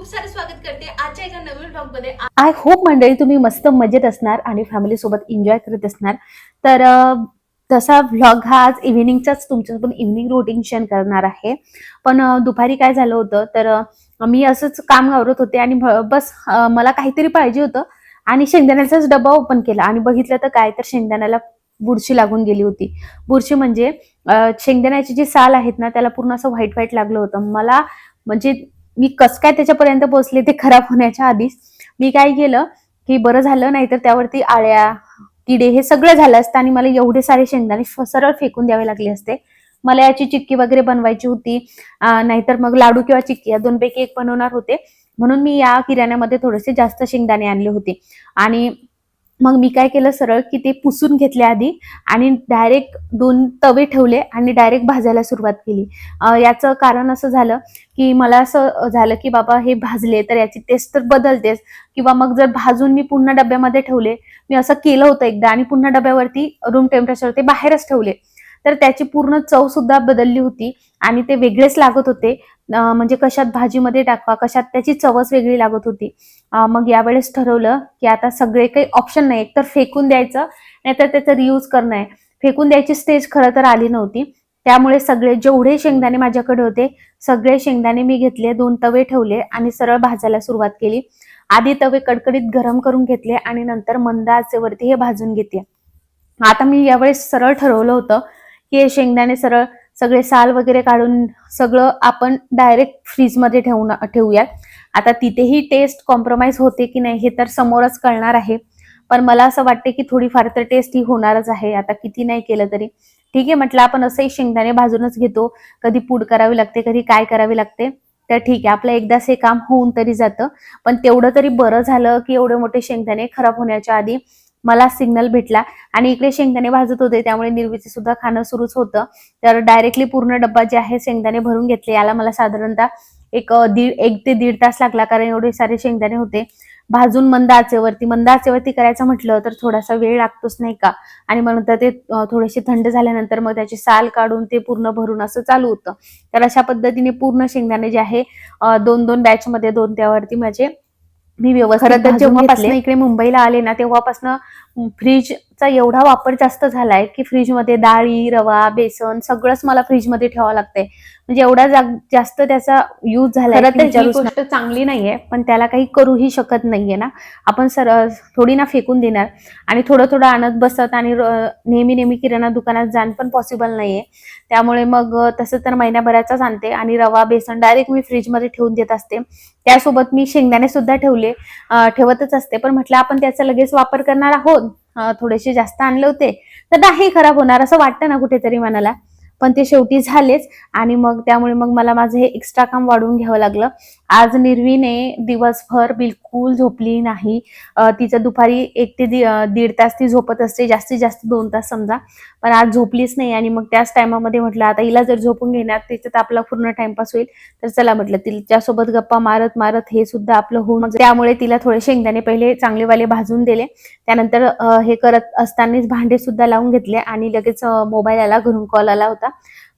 खूप सारे स्वागत करते आजच्या एका नवीन ब्लॉगमध्ये. आय होप मंडळी तुम्ही मस्त मजेत असणार आणि फॅमिली सोबत एन्जॉय करत असणार. तर तसा व्लॉग हा आज इव्हिनिंगचाच तुमच्यासोबत इव्हिनिंग रुटीन शेअर करणार आहे. पण दुपारी काय झालं होतं तर मी असंच काम आवरत होते आणि बस मला काहीतरी पाहिजे होतं आणि शेंगदाण्याचाच डबा ओपन केला आणि बघितलं तर काय तर शेंगदाण्याला बुरशी लागून गेली होती. बुरशी म्हणजे शेंगदाण्याची जी साल आहेत ना त्याला पूर्ण असं व्हाईट व्हाईट लागलं होतं. मला म्हणजे मी कस काय त्याच्यापर्यंत पोहोचले ते खराब होण्याच्या आधीच. मी काय केलं की बरं झालं नाहीतर त्यावरती आळ्या किडे हे सगळं झालं असतं आणि मला एवढे सारे शेंगदाणे सरळ फेकून द्यावे लागले असते. मला याची चिक्की वगैरे बनवायची होती. नाहीतर मग लाडू किंवा चिक्की या दोनपैकी एक बनवणार होते. म्हणून मी या किराण्यामध्ये थोडेसे जास्त शेंगदाणे आणले होते. आणि मग मी काय केलं सरळ की ते पुसून घेतले आधी आणि डायरेक्ट दोन तवे ठेवले आणि डायरेक्ट भाजायला सुरुवात केली. याचं कारण असं झालं की मला असं झालं की बाबा हे भाजले तर याची टेस्ट तर बदलतेच. किंवा मग जर भाजून मी पुन्हा डब्यामध्ये ठेवले मी असं केलं होतं एकदा आणि पुन्हा डब्यावरती रूम टेम्परेचरवरती बाहेरच ठेवले. तर त्याची पूर्ण चव सुद्धा बदलली होती आणि ते वेगळेच लागत होते. म्हणजे कशात भाजीमध्ये टाकवा कशात त्याची चवच वेगळी लागत होती. मग यावेळेस ठरवलं की आता सगळे काही ऑप्शन नाही एकतर फेकून द्यायचं नाहीतर त्याचा रियूज करणं आहे. फेकून द्यायची स्टेज खरं तर आली नव्हती. त्यामुळे सगळे जेवढे शेंगदाणे माझ्याकडे होते सगळे शेंगदाणे मी घेतले दोन तवे ठेवले आणि सरळ भाजायला सुरुवात केली. आधी तवे कडकडीत गरम करून घेतले आणि नंतर मंद आचेवरती हे भाजून घेते आता मी यावेळेस सरळ ठरवलं होतं की हे शेंगदाणे सरळ सगळे साल वगैरे काढून सगळं आपण डायरेक्ट फ्रीजमध्ये ठेवून ठेवूयात. आता तिथेही टेस्ट कॉम्प्रोमाइज होते की नाही हे तर समोरच कळणार आहे. पण मला असं वाटते की थोडीफार तर टेस्ट ही होणारच आहे. आता किती नाही केलं तरी. ठीक आहे म्हटलं आपण असंही शेंगदाणे भाजूनच घेतो. कधी पूड करावी लागते कधी काय करावी लागते. तर ठीक आहे आपलं एकदाच हे काम होऊन तरी जातं. पण तेवढं तरी बरं झालं की एवढे मोठे शेंगदाणे खराब होण्याच्या आधी मला सिग्नल भेटला. आणि इकडे शेंगदाणे भाजत होते त्यामुळे निर्वीचे सुद्धा खाणं सुरूच होतं. तर डायरेक्टली पूर्ण डब्बा जे आहे शेंगदाणे भरून घेतले. याला मला साधारणतः एक दीड एक ते दीड तास लागला कारण एवढे सारे शेंगदाणे होते. भाजून मंद आचेवरती मंद आचेवरती करायचं म्हटलं तर थोडासा वेळ लागतोच नाही का? आणि मग नंतर ते थोडेसे थंड झाल्यानंतर मग त्याची साल काढून ते पूर्ण भरून असं चालू होतं. तर अशा पद्धतीने पूर्ण शेंगदाणे जे आहे दोन दोन बॅच मध्ये दोन त्यावरती माझे मी व्यवस्थित जेव्हापासनं. इकडे मुंबईला आले ना तेव्हापासून फ्रीजचा एवढा वापर जास्त झालाय की फ्रीजमध्ये डाळी रवा बेसन सगळंच मला फ्रीजमध्ये ठेवावं लागतंय. म्हणजे एवढा जास्त त्याचा यूज विचारूच गोष्ट. चांगली नाहीये पण त्याला काही करूही शकत नाहीये ना. आपण सर थोडी ना फेकून देणार. आणि थोडं थोडं आणत बसत आणि नेहमी नेहमी किराणा दुकानात जाण पण पॉसिबल नाहीये. त्यामुळे मग तसं तर महिन्याभराचाच आणते आणि रवा बेसन डायरेक्ट मी फ्रीजमध्ये ठेवून देत असते. त्यासोबत मी शेंगदाणे सुद्धा ठेवले ठेवतच असते. पण म्हटलं आपण त्याचा लगेच वापर करणार आहोत. थोडेसे जास्त आणले होते. तर नाही खराब होणार असं वाटतं ना कुठेतरी मनाला. पण ते शेवटी झालेच आणि मग त्यामुळे मग मला माझं हे एक्स्ट्रा काम वाढवून घ्यावं लागलं. आज निर्वीने दिवसभर बिलकुल झोपली नाही. तिचं दुपारी एक ते दीड तास ती झोपत असते. जास्तीत जास्त दोन तास समजा. पण आज झोपलीच नाही आणि मग त्याच टायमामध्ये म्हटलं आता हिला जर झोपून घेणार त्याच्यात आपला पूर्ण टाइमपास होईल. तर चला म्हटलं तिच्यासोबत गप्पा मारत मारत हे सुद्धा आपलं होऊन त्यामुळे तिला थोडे शेंगदाणे पहिले चांगलेवाले भाजून दिले. त्यानंतर हे करत असतानाच भांडे सुद्धा लावून घेतले आणि लगेच मोबाईल आला घरून कॉल आला होता.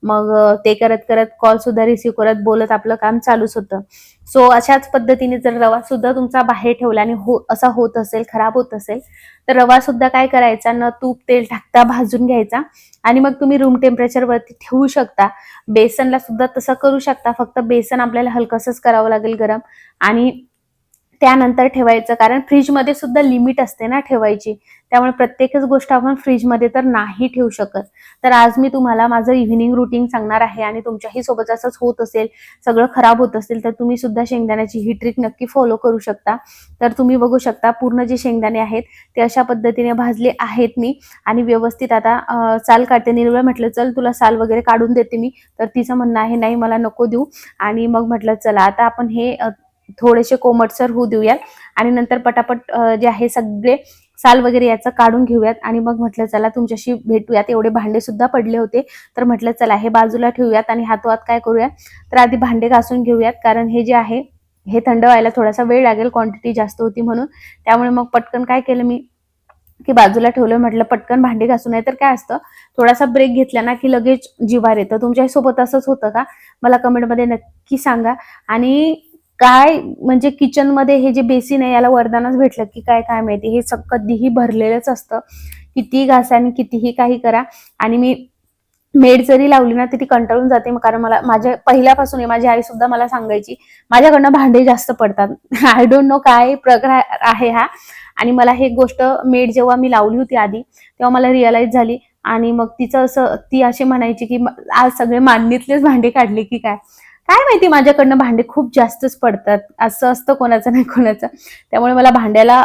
मग ते करत करत कॉल सुद्धा रिसिव्ह करत बोलत आपलं काम चालूच होतं. सो अशाच पद्धतीने जर रवा सुद्धा तुमचा बाहेर ठेवला आणि हो असा होत असेल खराब होत असेल तर रवा सुद्धा काय करायचा? न तूप तेल टाकता भाजून घ्यायचा आणि मग तुम्ही रूम टेम्परेचर वरती ठेवू शकता. बेसनला सुद्धा तसं करू शकता. फक्त बेसन आपल्याला हलकसच करावं लागेल गरम आणि त्यानंतर ठेवायचं कारण फ्रीजमध्ये सुद्धा लिमिट असते ना ठेवायची. त्यामुळे प्रत्येकच गोष्ट आपण फ्रीजमध्ये तर नाही ठेवू शकत. तर आज मी तुम्हाला माझं इव्हिनिंग रुटीन सांगणार आहे आणि तुमच्याही सोबत असंच होत असेल सगळं खराब होत असेल तर तुम्ही सुद्धा शेंगदाण्याची ही ट्रिक नक्की फॉलो करू शकता. तर तुम्ही बघू शकता पूर्ण जे शेंगदाणे आहेत ते अशा पद्धतीने भाजले आहेत मी. आणि व्यवस्थित आता साल काढते. निर्वळ म्हटलं चल तुला साल वगैरे काढून देते मी. तर तिचं म्हणणं आहे नाही मला नको देऊ. आणि मग म्हटलं चला आता आपण हे थोडेसे कोमटसर होऊ देऊयात. आणि नंतर पटापट जे आहे सगळे साल वगैरे याचं काढून घेऊयात. आणि मग म्हटलं चला तुमच्याशी भेटूयात. एवढे भांडे सुद्धा पडले होते. तर म्हटलं चला हे बाजूला ठेवूयात आणि हातोहात काय करूयात? तर आधी भांडे घासून घेऊयात. कारण हे जे आहे हे थंड व्हायला थोडासा वेळ लागेल. क्वांटिटी जास्त होती म्हणून. त्यामुळे मग पटकन काय केलं मी की बाजूला ठेवलं. म्हटलं पटकन भांडी घासून नाही तर काय असतं थोडासा ब्रेक घेतला ना की लगेच जिवार येतं. तुमच्यासोबत असंच होतं का? मला कमेंटमध्ये नक्की सांगा. आणि काय म्हणजे किचनमध्ये हे जे बेसिन आहे याला वरदानच भेटलं की काय काय माहिती? हे सग कधीही भरलेलंच असतं. कितीही घासा आणि कितीही काही करा. आणि मी मेड जरी लावली ना तरी कंटाळून जाते. कारण मला माझ्या पहिल्यापासून आहे माझी आई सुद्धा मला सांगायची माझ्याकडनं भांडे जास्त पडतात. आय डोंट नो काय प्रकार आहे हा. आणि मला हे गोष्ट मेड जेव्हा मी लावली होती आधी तेव्हा मला रिअलाइज झाली. आणि मग तिचं असं ती अशी म्हणायची की आज सगळे मांडणीतलेच भांडे काढले की काय? काय माहिती माझ्याकडनं भांडे खूप जास्तच पडतात. असं असतं कोणाचं नाही कोणाचं. त्यामुळे मला भांड्याला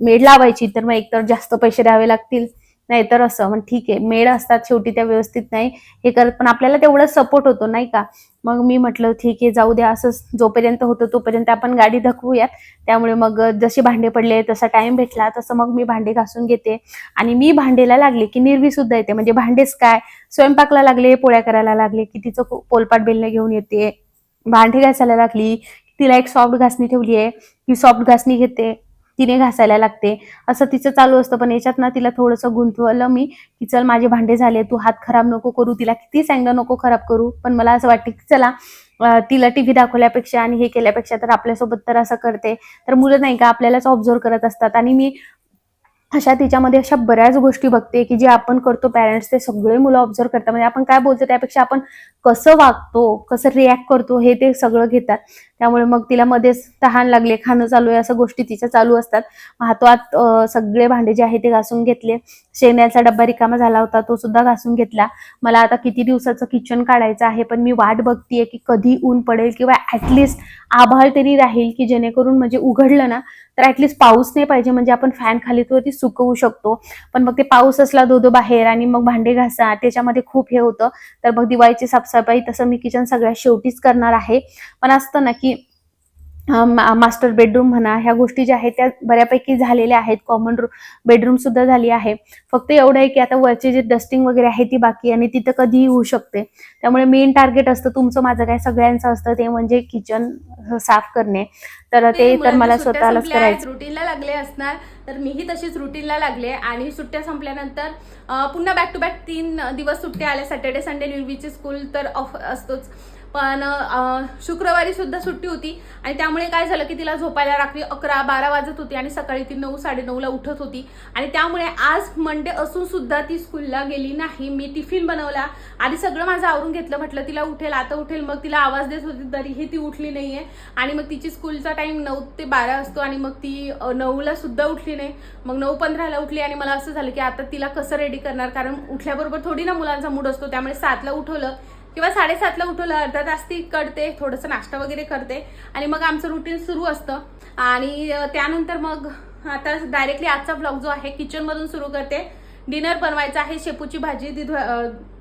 मेड लावायची तर मग एकतर जास्त पैसे द्यावे लागतील. नाहीतर असं मग ठीक आहे. मेड असतात शेवटी त्या व्यवस्थित नाही. हे करत पण आपल्याला तेवढा सपोर्ट होतो नाही का? मग मी म्हटलं ठीक आहे जाऊ द्या. असं जोपर्यंत होतं तोपर्यंत आपण गाडी धकवूयात. त्यामुळे मग जसे भांडे पडले तसा टाइम भेटला. तसं मग मी भांडे घासून घेते. आणि मी भांडेला लागले की निर्वी सुद्धा येते. म्हणजे भांडेच काय? स्वयंपाकला लागले पोळ्या करायला लागले की तिचं खूप पोलपाट बेलणं घेऊन येते. भांडे घासायला लागली तिला एक सॉफ्ट घासणी ठेवली आहे. ती सॉफ्ट घासणी घेते. तिने घासायला लागते. असं तिचं चालू असतं पण याच्यात ना तिला थोडंसं गुंतवलं मी की चल माझे भांडे झाले तू हात खराब नको करू तिला किती सांगणं नको खराब करू पण मला असं वाटतं की चला तिला टीव्ही दाखवल्यापेक्षा आणि हे केल्यापेक्षा तर आपल्यासोबत तर असं करते. तर मुलं नाही का आपल्यालाच ऑब्झर्व करत असतात आणि मी अशा तिच्यामध्ये अशा बऱ्याच गोष्टी बघते की जे आपण करतो पॅरेंट्स ते सगळे मुलं ऑब्झर्व करतात. म्हणजे आपण काय बोलतो त्यापेक्षा आपण कसं वागतो कसं रिॲक्ट करतो हे ते सगळं घेतात. त्यामुळे मग तिला मध्येच तहान लागले खाणं चालू आहे असं गोष्टी तिच्या चालू असतात. मग हातोहात सगळे भांडे जे आहे ते घासून घेतले. शेण्याचा डब्बा रिकामा झाला होता तो सुद्धा घासून घेतला. मला आता किती दिवसाचं किचन काढायचं आहे पण मी वाट बघतीये की कधी ऊन पडेल किंवा ऍटलिस्ट आभाळ तरी राहील की जेणेकरून म्हणजे उघडलं ना तर ऍटलिस्ट पाऊस नाही पाहिजे. म्हणजे आपण फॅन खाली तो ती सुकवू शकतो. पण मग ते पाऊस असला धोधो बाहेर आणि मग भांडे घासा त्याच्यामध्ये खूप हे होतं. तर मग दिवाळीची साफसफाई तसं मी किचन सगळ्यात शेवटीच करणार आहे. पण असतं ना की मास्टर बेडरूम म्हणा ह्या गोष्टी ज्या आहेत त्या बऱ्यापैकी झालेल्या आहेत. कॉमन बेडरूम सुद्धा झाली आहे. फक्त एवढं आहे की आता वरचे जे डस्टिंग वगैरे आहे ती बाकी आणि तिथं कधीही होऊ शकते. त्यामुळे मेन टार्गेट असतं तुमचं माझं काय सगळ्यांचं असतं ते म्हणजे किचन साफ करणे. तर ते तर मला स्वतःलाच करायचं. रुटीनला लागले असणार तर मीही तशीच रुटीनला लागले आणि सुट्ट्या संपल्यानंतर पुन्हा बॅक टू बॅक तीन दिवस सुट्ट्या आल्या. सॅटर्डे संडे निर्वीची स्कूल तर ऑफ असतोच. पण शुक्रवारी सुद्धा सुट्टी होती आणि त्यामुळे काय झालं की तिला झोपायला रात्री अकरा बारा वाजत होती आणि सकाळी ती नऊ साडेनऊला उठत होती. आणि त्यामुळे आज मंडे असून सुद्धा ती स्कूलला गेली नाही. मी टिफिन बनवला. आधी सगळं माझं आवरून घेतलं. म्हटलं तिला उठेल आता उठेल. मग तिला आवाज देत होती तरीही ती उठली नाहीये. आणि मग तिची स्कूलचा टाईम नऊ ते बारा असतो आणि मग ती नऊला सुद्धा उठली नाही. मग नऊ पंधराला उठली आणि मला असं झालं की आता तिला कसं रेडी करणार? कारण उठल्याबरोबर थोडी ना मुलांचा मूड असतो. त्यामुळे सातला उठवलं. किंवा साडेसातला उठवलं अर्धा तास ती करते थोडंसं नाश्ता वगैरे करते आणि मग आमचं रुटीन सुरू असतं. आणि त्यानंतर मग आता डायरेक्टली आजचा ब्लॉग जो आहे किचनमधून सुरू करते. डिनर बनवायचं आहे शेपूची भाजी ती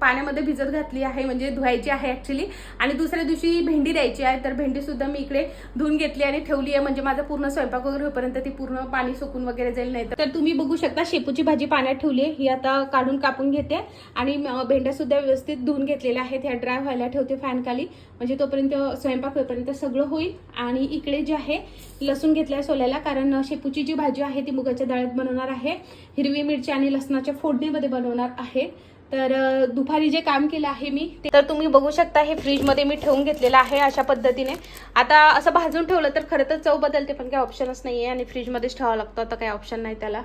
पाण्यामध्ये भिजत घातली आहे म्हणजे धुवायची आहे ॲक्च्युली आणि दुसऱ्या दिवशी भेंडी द्यायची आहे तर भेंडी सुद्धा मी इकडे धुवून घेतली आणि ठेवली आहे. म्हणजे माझा पूर्ण स्वयंपाक वगैरे होईपर्यंत ती पूर्ण पाणी सुकून वगैरे जाईल नाही तर तुम्ही बघू शकता शेपूची भाजी पाण्यात ठेवली आहे. ही आता काढून कापून घेते. आणि अ, भेंड्या सुद्धा व्यवस्थित धुवून घेतलेल्या आहेत. ह्या ड्राय व्हायला ठेवते फॅनखाली म्हणजे तोपर्यंत स्वयंपाक होईपर्यंत सगळं होईल. आणि इकडे जे आहे लसूण घेतलाय सोल्याला. कारण शेपूची जी भाजी आहे ती मुगाच्या डाळीत बनवणार आहे. हिरवी मिरची आणि लसणाच्या फोडणीमध्ये बनवणार आहे. तर दुपारी जे काम केलं आहे मी ते तर तुम्ही बघू शकता हे फ्रीजमध्ये मी ठेवून घेतलेलं आहे अशा पद्धतीने. आता असं भाजून ठेवलं तर खरं तर चव बदलते पण काही ऑप्शनच नाही आहे आणि फ्रीजमध्येच ठेवावं लागतं. आता काही ऑप्शन नाही त्याला.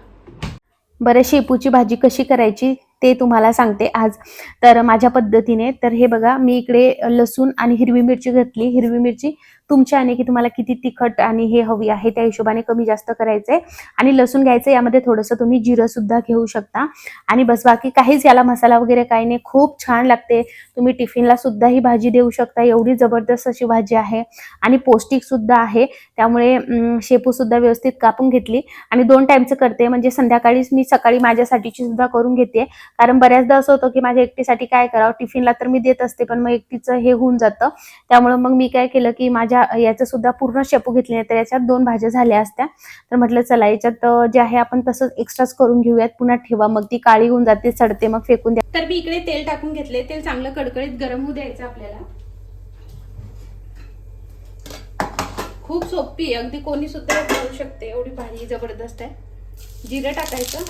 बरं शेपूची भाजी कशी करायची ते तुम्हाला सांगते आज. तर माझ्या पद्धतीने तर हे बघा मी इकडे लसूण आणि हिरवी मिरची घेतली. हिरवी मिरची तुमच्याने की तुम्हाला किती तिखट आणि हे हवी आहे त्या हिशोबाने कमी जास्त करायचंय. आणि लसूण घ्यायचं यामध्ये थोडंसं तुम्ही जिरं सुद्धा घेऊ शकता. आणि बस बाकी काहीच याला मसाला वगैरे काही नाही. खूप छान लागते. तुम्ही टिफिनला सुद्धा ही भाजी देऊ शकता. एवढी जबरदस्त अशी भाजी आहे. आणि पौष्टिक सुद्धा आहे. त्यामुळे शेपू सुद्धा व्यवस्थित कापून घेतली. आणि दोन टाइमचं करते. म्हणजे संध्याकाळीच मी सकाळी माझ्यासाठीची सुद्धा करून घेते. कारण बऱ्याचदा असं होतं की माझ्या एकटीसाठी काय करावं? टिफिनला तर मी देत असते पण मग एकटीचं हे होऊन जातं. त्यामुळे मग मी काय केलं की माझ्या याचं सुद्धा पूर्ण शेपू घेतले नाही तर याच्यात दोन भाज्या झाल्या असत्या. तर म्हटलं चला याच्यात जे आहे आपण तसंच एक्स्ट्राच करून घेऊयात. पुन्हा ठेवा. मग ती काळी होऊन जाते सडते मग फेकून द्या. तर मी इकडे तेल टाकून घेतले तेल चांगलं कडकडीत गरम होऊ द्यायचं आपल्याला. खूप सोपी आहे. अगदी कोणी सुद्धा बनवू शकते. एवढी भाजी जबरदस्त आहे. जिरं टाकायचं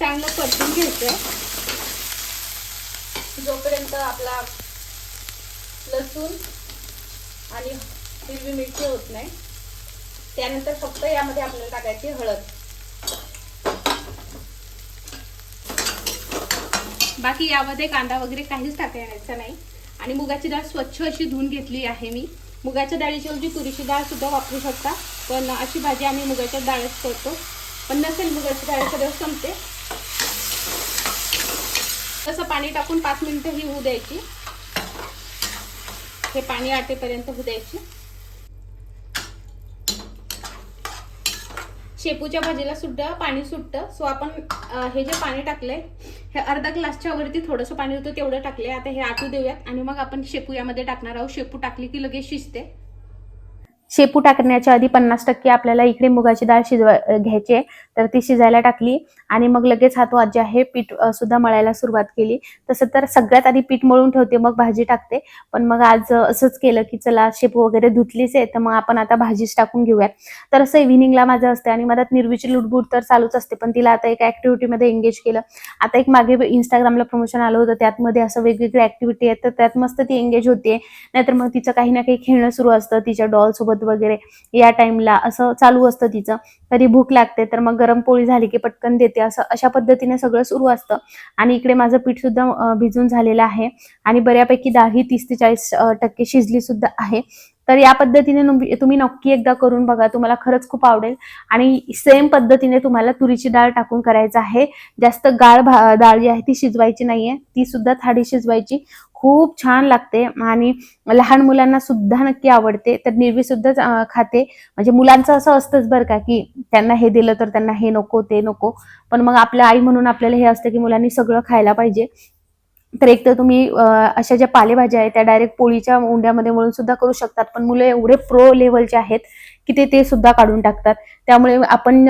चांगलं परतून घ्यायचंय. जोपर्यंत आपला लसूण आणि हिरवी मिरची होत नाही त्यानंतर फक्त यामध्ये आपल्याला टाकायची हळद. बाकी यामध्ये कांदा वगैरे काहीच टाकायचा नाही. आणि मुगाची डाळ स्वच्छ अशी धुवून घेतली आहे मी. मुगाच्या डाळीच्या ऐवजी तुरीची डाळ सुद्धा वापरू शकता पण अशी भाजी आम्ही मुगाच्या डाळच करतो. पण नसेल मुगाची डाळ सगळं संपते. थोडंसं पाणी टाकून पाच मिनिटं ही होऊ द्यायची. हे पाणी आटेपर्यंत होऊ द्यायची. शेपूच्या भाजीला सुद्धा पाणी सुटतं सो आपण हे जे पाणी टाकलंय हे अर्धा ग्लासच्या वरती थोडंसं पाणी होतं तेवढं टाकलंय. आता हे आटू देऊयात आणि मग आपण शेपू यामध्ये टाकणार आहोत. शेपू टाकली की लगेच शिजते. शेपू टाकण्याच्या आधी पन्नास टक्के आपल्याला इकडे मुगाची डाळ शिजवा घ्यायची आहे. तर ती शिजायला टाकली. आणि मग लगेच हा तो जे आहे पीठ सुद्धा मळायला सुरुवात केली. तसं तर सगळ्यात आधी पीठ मळून ठेवते मग भाजी टाकते. पण मग आज असंच केलं की चला शेप वगैरे धुतलीच आहे तर मग आपण आता भाजीच टाकून घेऊयात. तर असं इव्हिनिंगला माझं असते आणि मधात निर्वीची लुटबुट तर चालूच असते पण तिला आता एक ऍक्टिव्हिटीमध्ये एंगेज केलं. आता एक मागे इंस्टाग्रामला प्रमोशन आलं होतं त्यातमध्ये असं वेगवेगळ्या ऍक्टिव्हिटी आहेत तर त्यात मस्त ती एंगेज होते नाहीतर मग तिचं काही ना काही खेळणं सुरू असतं तिच्या डॉल सोबत वगैरे. या टाइमला असं चालू असतं तिचं. कधी भूक लागते तर मग गरम पोळी झाली की पटकन देते. असं अशा पद्धतीने सगळं सुरू असतं. आणि इकडे माझं पीठ सुद्धा भिजून झालेलं आहे. आणि बऱ्यापैकी डाळ ही तीस ते चाळीस टक्के शिजली सुद्धा आहे. तर या पद्धतीने तुम्ही नक्की एकदा करून बघा. तुम्हाला खरंच खूप आवडेल. आणि सेम पद्धतीने तुम्हाला तुरीची डाळ टाकून करायचं आहे. जास्त गाळ भा- डाळ जी आहे ती शिजवायची नाहीये. ती सुद्धा थाडी शिजवायची. खूप छान लागते आणि लहान मुलांना सुद्धा नक्की आवडते. तर निर्वी सुद्धा खाते. म्हणजे मुलांचं असं असतंच बरं का की त्यांना हे दिलं तर त्यांना हे नको ते नको. पण मग आपल्या आई म्हणून आपल्याला हे असतं की मुलांनी सगळं खायला पाहिजे. तर एक तर तुम्ही अशा ज्या पालेभाज्या आहेत त्या डायरेक्ट पोळीच्या उंड्यामध्ये म्हणून सुद्धा करू शकतात. पण मुलं एवढे प्रो लेवलचे आहेत की ते ते सुद्धा काढून टाकतात. त्यामुळे आपण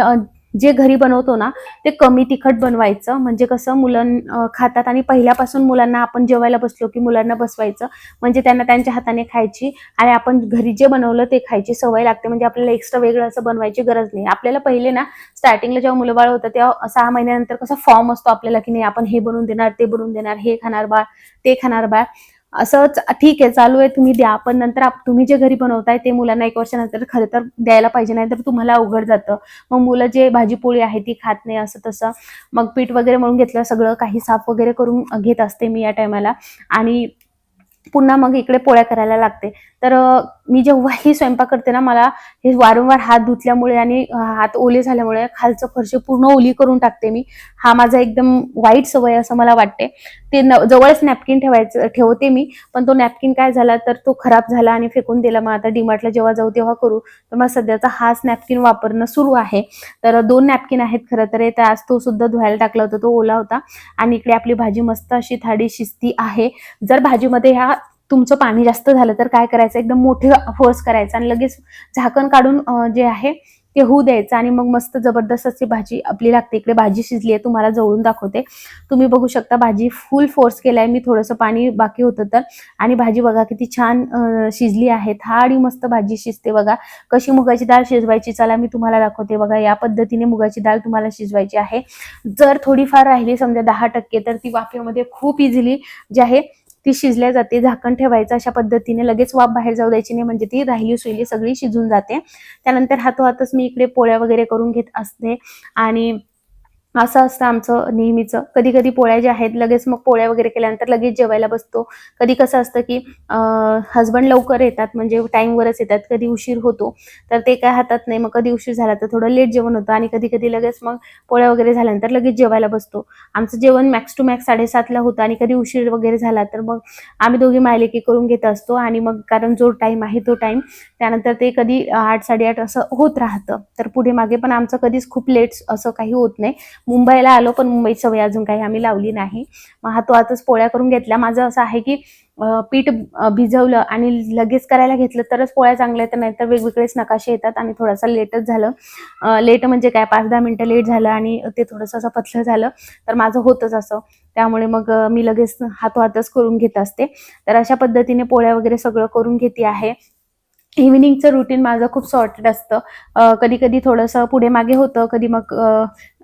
जे घरी बनवतो ना ते कमी तिखट बनवायचं. म्हणजे कसं मुलं खातात आणि पहिल्यापासून मुलांना आपण जेवायला बसलो की मुलांना बसवायचं. म्हणजे त्यांना त्यांच्या हाताने खायची आणि आपण घरी जे बनवलं ते खायची सवय लागते. म्हणजे आपल्याला एक्स्ट्रा वेगळं असं बनवायची गरज नाही. आपल्याला पहिले ना स्टार्टिंगला जेव्हा मुलं बाळ होतं तेव्हा सहा महिन्यानंतर कसा फॉर्म असतो आपल्याला की नाही आपण हे बनवून देणार ते बनवून देणार हे खाणार बाळ ते खाणार बाळ. असंच ठीक आहे चालू आहे तुम्ही द्या पण नंतर आप- तुम्ही जे घरी बनवताय ते मुलांना एक वर्षानंतर खरं तर द्यायला पाहिजे नाही तर तुम्हाला अवघड जातं. मग मुलं जे भाजीपोळी आहे ती खात नाही असं तसं. मग पीठ वगैरे म्हणून घेतलं सगळं काही साफ वगैरे करून घेत असते मी या टायमाला. आणि पुन्हा मग इकडे पोळ्या करायला लागते. तर मी जेव्हाही स्वयंपाक करते ना मला हे वारंवार हात धुतल्यामुळे आणि हात ओले झाल्यामुळे खालचं फरशी पूर्ण ओली करून टाकते मी. हा माझा एकदम वाईट सवय असं मला वाटते. ते न जवळच नॅपकिन ठेवायचं ठेवते मी पण तो नॅपकिन काय झाला तर तो खराब झाला आणि फेकून दिला. मग आता डीमार्टला जेव्हा जाऊ तेव्हा करू. तर मग सध्याचा हाच नॅपकिन वापरणं सुरू आहे. तर दोन नॅपकिन आहेत खरं तर. तर आज तो सुद्धा धुवायला टाकला होता तो ओला होता. आणि इकडे आपली भाजी मस्त अशी थाडी शिजती आहे. जर भाजीमध्ये ह्या तुमचं पाणी जास्त झालं तर काय करायचं? एकदम मोठे फोर्स करायचं आणि लगेच झाकण काढून जे आहे ते होऊ द्यायचं आणि मग मस्त जबरदस्त अशी भाजी आपली लागते. इकडे भाजी शिजली आहे तुम्हाला जवळून दाखवते. तुम्ही बघू शकता भाजी फुल फोर्स केलाय. मी थोडंसं पाणी बाकी होतं तर. आणि भाजी बघा किती छान शिजली आहे. थाडी मस्त भाजी शिजते बघा. कशी मुगाची डाळ शिजवायची चला मी तुम्हाला दाखवते बघा. या पद्धतीने मुगाची डाळ तुम्हाला शिजवायची आहे. जर थोडीफार राहिली समजा दहा टक्के तर ती वाफेमध्ये खूप इझिली जी आहे ती शिजल्या जाते झाकण ठेवायचं अशा पद्धतीने लगेच वाफ बाहेर जाऊ द्यायची नाही म्हणजे ती राहिली सुईली सगळी शिजून जाते. त्यानंतर हातोहातच मी इकडे पोळ्या वगैरे करून घेत असते. आणि असं असतं आमचं नेहमीचं. कधी कधी पोळ्या ज्या आहेत लगेच मग पोळ्या वगैरे केल्यानंतर लगेच जेवायला बसतो. कधी कसं असतं की हसबंड लवकर येतात म्हणजे टाईमवरच येतात कधी उशीर होतो तर ते काय हातात नाही. मग कधी उशीर झाला तर थोडं लेट जेवण होतं आणि कधी कधी लगेच मग पोळ्या वगैरे झाल्यानंतर लगेच जेवायला बसतो. आमचं जेवण मॅक्स टू मॅक्स साडेसातला होतं आणि कधी उशीर वगैरे झाला तर मग आम्ही दोघी मायलेकी करून घेत असतो आणि मग कारण जो टाईम आहे तो टाईम त्यानंतर ते कधी आठ साडेआठ असं होत राहतं. तर पुढे मागे पण आमचं कधीच खूप लेट असं काही होत नाही. मुंबईला आलो पण मुंबईची सवय अजून काही आम्ही लावली नाही. मग हातो हातच पोळ्या करून घेतल्या. माझं असं आहे की पीठ भिजवलं आणि लगेच करायला घेतलं तरच पोळ्या चांगल्या येतात नाहीतर वेगवेगळेच नकाशे येतात आणि थोडासा लेटच झालं. लेट म्हणजे काय पाच दहा मिनिटं लेट झालं आणि ते थोडंसं असं पतलं झालं. तर माझं होतंच असं. त्यामुळे मग मी लगेच हातोहातच करून घेत असते. तर अशा पद्धतीने पोळ्या वगैरे सगळं करून घेते आहे. इव्हिनिंगचं रुटीन माझं खूप सॉर्टेड असतं. कधी कधी थोडंसं पुढे मागे होतं कधी मग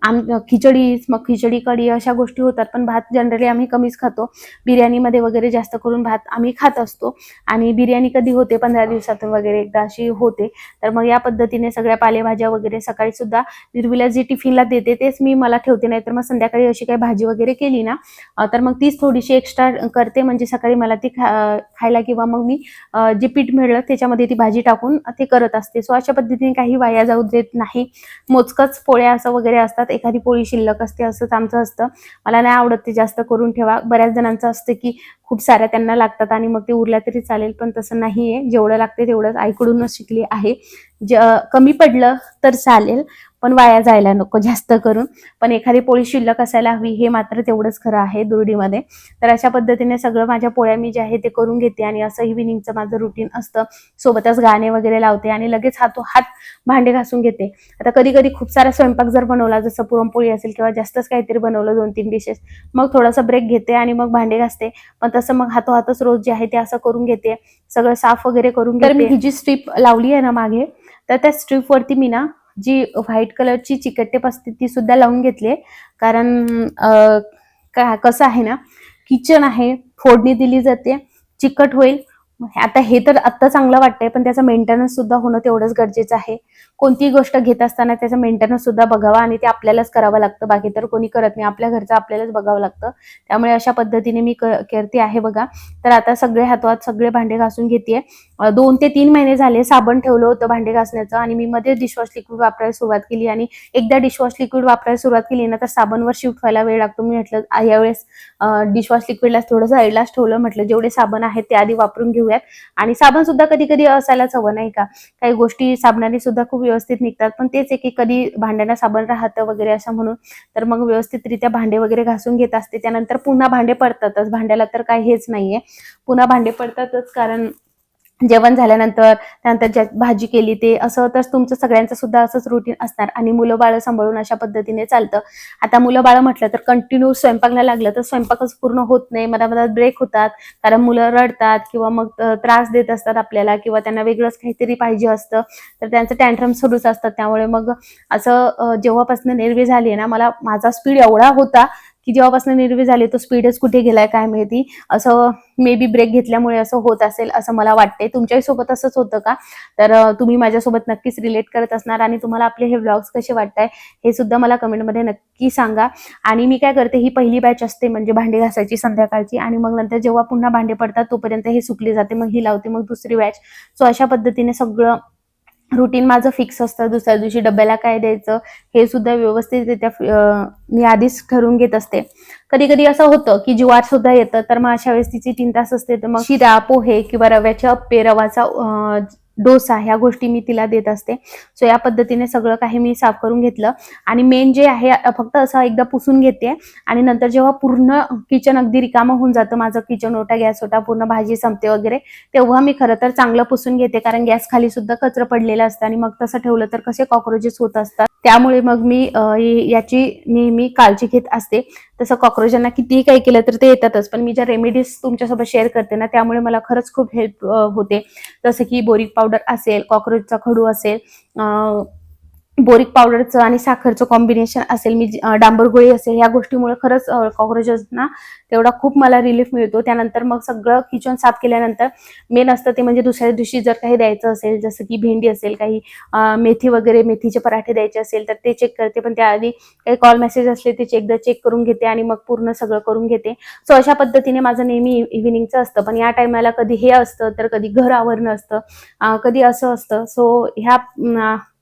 आम खिचडी मग खिचडी कढी अशा गोष्टी होतात पण भात जनरली आम्ही कमीच खातो. बिर्याणीमध्ये वगैरे जास्त करून भात आम्ही खात असतो. आणि बिर्याणी कधी होते पंधरा दिवसातून वगैरे एकदा अशी होते. तर मग या पद्धतीने सगळ्या पालेभाज्या वगैरे सकाळी सुद्धा निर्वीला जे टिफिनला देते तेच मी मला ठेवते. नाही तर मग संध्याकाळी अशी काही भाजी वगैरे केली ना तर मग तीच थोडीशी एक्स्ट्रा करते. म्हणजे सकाळी मला ती खा खायला किंवा मग मी जे पीठ मिळलं त्याच्यामध्ये ती भाजी टाकून ते करत असते. सो अशा पद्धतीने काही वाया जाऊ देत नाही. मोजकच पोळ्या असं वगैरे असतात. एखादी पोळी शिल्लक असते असंच आमचं असतं. मला नाही आवडत ते जास्त करून ठेवा. बऱ्याच जणांचं असतं की खूप साऱ्या त्यांना लागतात आणि मग ते उरल्या तरी चालेल पण तसं नाही आहे जेवढं लागते तेवढंच आईकडूनच शिकली आहे. ज कमी पडलं तर चालेल. पण वाया जायला नको जास्त करून. पण एखादी पोळी शिल्लक असायला हवी हे मात्र तेवढंच खरं आहे दुरडीमध्ये. तर अशा पद्धतीने सगळं माझ्या पोळ्या मी जे आहे ते करून घेते आणि असं इव्हिनिंगचं माझं रुटीन असतं. सोबतच गाणे वगैरे लावते आणि लगेच हातो हात भांडे घासून घेते. आता कधी कधी खूप सारा स्वयंपाक जर बनवला जसं पुरणपोळी असेल किंवा जास्तच काहीतरी बनवलं दोन तीन डिशेस मग थोडासा ब्रेक घेते आणि मग भांडे घासते. पण तसं मग हातोहातच रोज जे आहे ते असं करून घेते. सगळं साफ वगैरे करून तर मी ही जी स्ट्रीप लावली आहे ना मागे तर त्या स्ट्रीप वरती मी ना जी व्हाईट कलरची चिकटेप असते ती सुद्धा लावून घेतली कारण का- कसं आहे ना किचन आहे फोडणी दिली जाते चिकट होईल. आता हे तर आत्ता चांगलं वाटतंय पण त्याचं मेंटेनन्स सुद्धा होणं तेवढंच गरजेचं आहे. कोणतीही गोष्ट घेत असताना त्याचं मेंटेनन्स सुद्धा बघावा आणि ते आपल्यालाच करावं लागतं. बाकी तर कोणी करत नाही. आपल्या घरचं आपल्यालाच बघावं लागतं. त्यामुळे अशा पद्धतीने मी करते आहे बघा. तर आता सगळे हातवात सगळे भांडे घासून घेते दोन ते तीन महिने झाले साबण ठेवलं होतं भांडे घासण्याचं आणि मी मध्ये डिशवॉश लिक्विड वापरायला सुरुवात केली आणि एकदा डिशवॉश लिक्विड वापरायला सुरुवात केली ना तर साबणवर शिफ्ट व्हायला वेळ लागतो. मी म्हटलं यावेळेस डिशवॉश लिक्विडला थोडं साईडलाच ठेवलं. म्हटलं जेवढे साबण आहेत ते आधी वापरून घेऊयात. आणि साबण सुद्धा कधी कधी असायलाच हवं नाही का? काही गोष्टी साबणाने सुद्धा खूप व्यवस्थित निघतात पण तेच आहे की कधी भांड्यांना साबण राहतं वगैरे असं म्हणून तर मग व्यवस्थितरित्या भांडे वगैरे घासून घेत असते. त्यानंतर पुन्हा भांडे पडतातच. भांड्याला तर काही हेच नाहीये. पुन्हा भांडे पडतातच कारण जेवण झाल्यानंतर त्यानंतर ज्या भाजी केली ते असं तर तुमचं सगळ्यांचं सुद्धा असंच रुटीन असणार. आणि मुलं बाळं सांभाळून अशा पद्धतीने चालतं. आता मुलं बाळं म्हटलं तर कंटिन्यू स्वयंपाकला लागलं तर स्वयंपाकच पूर्ण होत नाही. मधा मधात ब्रेक होतात. कारण मुलं रडतात किंवा मग त्रास देत असतात आपल्याला किंवा त्यांना वेगळंच काहीतरी पाहिजे असतं. तर त्यांचं टँट्रम सुरूच असतात. त्यामुळे मग असं जेव्हापासून नेरवी झाली आहे ना मला माझा स्पीड एवढा होता की जेव्हापासून निर्वी झाली तो स्पीडच कुठे गेलाय काय माहिती? असं मे बी ब्रेक घेतल्यामुळे असं होत असेल असं मला वाटते तुमच्याही सोबत असंच होतं का? तर तुम्ही माझ्यासोबत नक्कीच रिलेट करत असणार आणि तुम्हाला आपले हे व्लॉग्स कसे वाटताय हे सुद्धा मला कमेंटमध्ये नक्की सांगा. आणि मी काय करते ही पहिली बॅच असते म्हणजे भांडे घासायची संध्याकाळची आणि मग नंतर जेव्हा पुन्हा भांडे पडतात तोपर्यंत हे सुकले जाते मग ही लावते मग दुसरी बॅच सो अशा पद्धतीने सगळं रुटीन माझं फिक्स असतं. दुसऱ्या दिवशी डब्याला काय द्यायचं हे सुद्धा व्यवस्थितरित्या मी आधीच ठरवून घेत असते. कधी कधी असं होतं की ज्वार सुद्धा येतं तर मग अशा वेळेस तिची तीन तास असते तर मग शिरा पोहे किंवा रव्याचे अप्पे रवाचा डोसा ह्या गोष्टी मी तिला देत असते. सो या पद्धतीने सगळं काही मी साफ करून घेतलं. आणि मेन जे आहे फक्त असं एकदा पुसून घेते. आणि नंतर जेव्हा पूर्ण किचन अगदी रिकामं होऊन जातं माझं किचन ओटा गॅस ओटा पूर्ण भाजी संपते वगैरे तेव्हा मी खरं तर चांगलं पुसून घेते. कारण गॅस खाली सुद्धा कचरं पडलेलं असतं आणि मग तसं ठेवलं तर कसे कॉक्रोचेस होत असतात? त्यामुळे मग मी याची नेहमी काळजी घेत असते. तसं कॉक्रोचांना कितीही काही केलं तर ते येतातच. पण मी ज्या रेमेडीज तुमच्यासोबत शेअर करते ना त्यामुळे मला खरंच खूप हेल्प होते. जसं की बोरिक पावडर असेल कॉक्रोचचा खडू असेल बोरिक पावडरचं आणि साखरचं कॉम्बिनेशन असेल मी डांबरगोळी डांबर गोळी असेल या गोष्टीमुळे खरंच कॉक्रोचेसना तेवढा खूप मला रिलीफ मिळतो. त्यानंतर मग सगळं किचन साफ केल्यानंतर मेन असतं ते म्हणजे दुसऱ्या दिवशी जर काही द्यायचं असेल जसं की भेंडी असेल काही मेथी वगैरे मेथीचे पराठे द्यायचे असेल तर ते चेक करते. पण त्याआधी काही कॉल मेसेज असले ते एकदा चेक करून घेते आणि मग पूर्ण सगळं करून घेते. सो अशा पद्धतीने माझं नेहमी इव्हिनिंगचं असतं. पण या टायमाला कधी हे असतं तर कधी घर आवरणं असतं कधी असं असतं. सो ह्या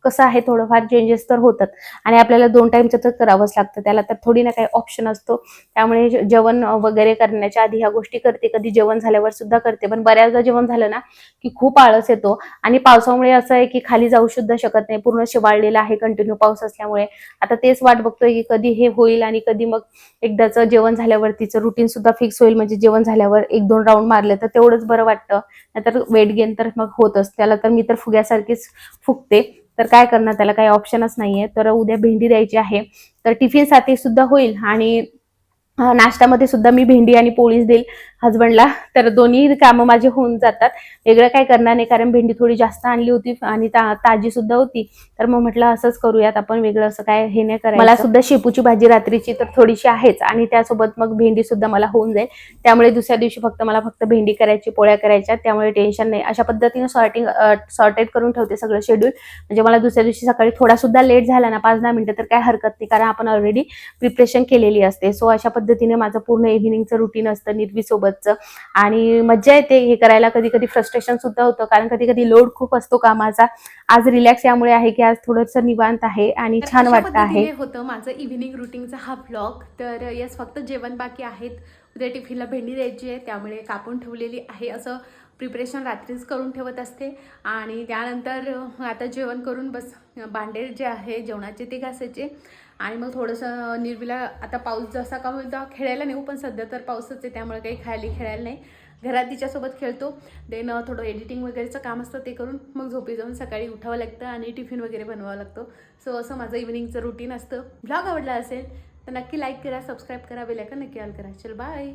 कसं आहे थोडंफार चेंजेस तर होतात. आणि आपल्याला दोन टाइमचं तर करावंच लागतं. त्याला तर थोडी ना काही ऑप्शन असतो. त्यामुळे जेवण वगैरे करण्याच्या आधी ह्या गोष्टी करते. कधी जेवण झाल्यावर सुद्धा करते. पण बऱ्याचदा जेवण झालं ना की खूप आळस येतो. आणि पावसामुळे असं आहे की खाली जाऊ सुद्धा शकत नाही. पूर्ण शिवाळलेला आहे कंटिन्यू पाऊस असल्यामुळे. आता तेच वाट बघतोय की कधी हे होईल आणि कधी मग एकदाचं जेवण झाल्यावर तिचं रुटीन सुद्धा फिक्स होईल. म्हणजे जेवण झाल्यावर एक दोन राऊंड मारले तर तेवढंच बरं वाटतं. नाहीतर वेट गेन तर मग होतच. त्याला तर मी तर फुग्यासारखीच फुगते. तर काय करणार? त्याला काही ऑप्शनच नाहीये. तर उद्या भेंडी द्यायची आहे. तर टिफिनसाठी सुद्धा होईल आणि नाश्त्यामध्ये सुद्धा मी भेंडी आणि पोळीच देईल. हजबंडला तर दोन्ही कामं माझे होऊन जातात. वेगळं काय करणार नाही कारण भेंडी थोडी जास्त आणली होती आणि ता, ताजी सुद्धा होती. तर मग म्हटलं असंच करूयात आपण वेगळं असं काय हे नाही करायचं. मला सुद्धा शेपूची भाजी रात्रीची तर थोडीशी आहेच आणि त्यासोबत मग भेंडी सुद्धा मला होऊन जाईल. त्यामुळे दुसऱ्या दिवशी फक्त मला फक्त भेंडी करायची पोळ्या करायच्या. त्यामुळे टेन्शन नाही. अशा पद्धतीने सॉर्टिंग सॉर्टेड करून ठेवते सगळं शेड्यूल म्हणजे मला दुसऱ्या दिवशी सकाळी थोडा सुद्धा लेट झाला ना पाच दहा मिनिटं तर काय हरकत नाही कारण आपण ऑलरेडी प्रिपरेशन केलेली असते. सो अशा पद्धतीने माझं पूर्ण इव्हिनिंगचं रुटीन असतं निर्वीसोबत सोबतचं आणि मज्जा येते हे करायला. कधी कधी फ्रस्ट्रेशन सुद्धा होतं. कारण कधी कधी लोड खूप असतो कामाचा. आज रिलॅक्स यामुळे आहे की आज थोडंसं निवांत आहे आणि छान वाटतं आहे. होतं माझं इव्हिनिंग रुटीनचा हा ब्लॉग तर यस फक्त जेवण बाकी आहेत. उद्या टिफिनला भेंडी द्यायची आहे. त्यामुळे कापून ठेवलेली आहे. असं प्रिपरेशन रात्रीच करून ठेवत असते. आणि त्यानंतर आता जेवण करून बस भांडे जे आहे जेवणाचे ते घासायचे. आणि मग थोडंसं निर्वीला आता पाऊस जसा का होईल तेव्हा खेळायला नेऊ पण सध्या तर पाऊसच आहे त्यामुळे काही खायला खेळायला नाही. घरात तिच्यासोबत खेळतो. देन थोडं एडिटिंग वगैरेचं काम असतं ते करून मग झोपी जाऊन सकाळी उठावं लागतं आणि टिफिन वगैरे बनवावं लागतो. सो असं माझं इव्हिनिंगचं रुटीन असतं. ब्लॉग आवडला असेल तर नक्की लाईक करा सबस्क्राईब करा बेलायकन नक्की ऑल करा. चल बाय